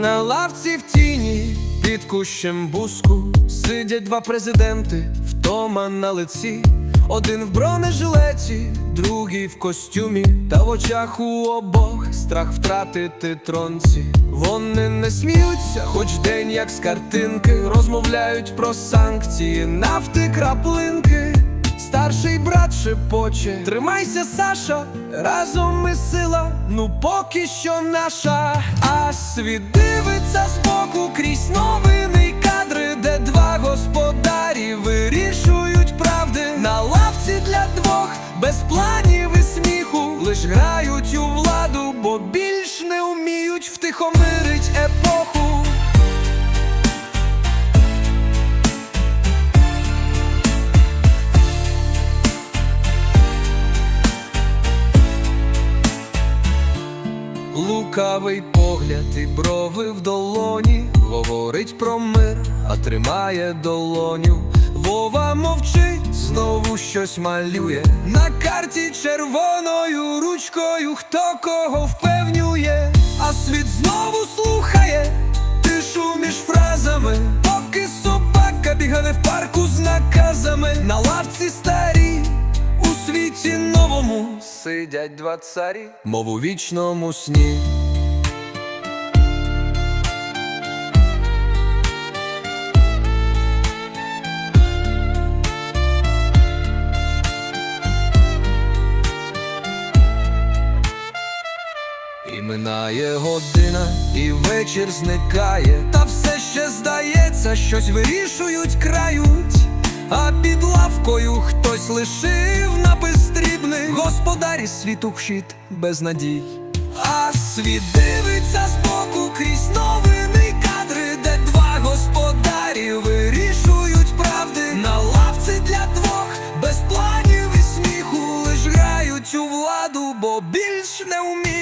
На лавці в тіні під кущем буску сидять два президенти, втома на лиці. Один в бронежилеті, другий в костюмі, та в очах у обох страх втратити тронці. Вони не сміються, хоч день як з картинки, розмовляють про санкції, нафти, краплинки. Старший брат шепоче, тримайся, Саша, разом ми сила, ну поки що наша. А світ дивиться збоку крізь новини й кадри, де два господарі вирішують правди. На лавці для двох, без планів і сміху, лиш грають у владу, бо більш не вміють втихомирить епоху. Лукавий погляд і брови в долоні Говорить про мир, а тримає долоню. Вова мовчить, знову щось малює. На карті червоною ручкою хто кого впевнює, а світ знову слухає тишу між фразами, сидять два царі, мов у вічному сні. І минає година, і вечір зникає, та все ще здається, щось вирішують, крають, а під лавкою хтось лишив Господарі світу вхід без надій. А світ дивиться збоку крізь новини. Кадри, де два господарі вирішують правди. На лавці для двох, без планів і сміху, лиш грають у владу, бо більш не вміють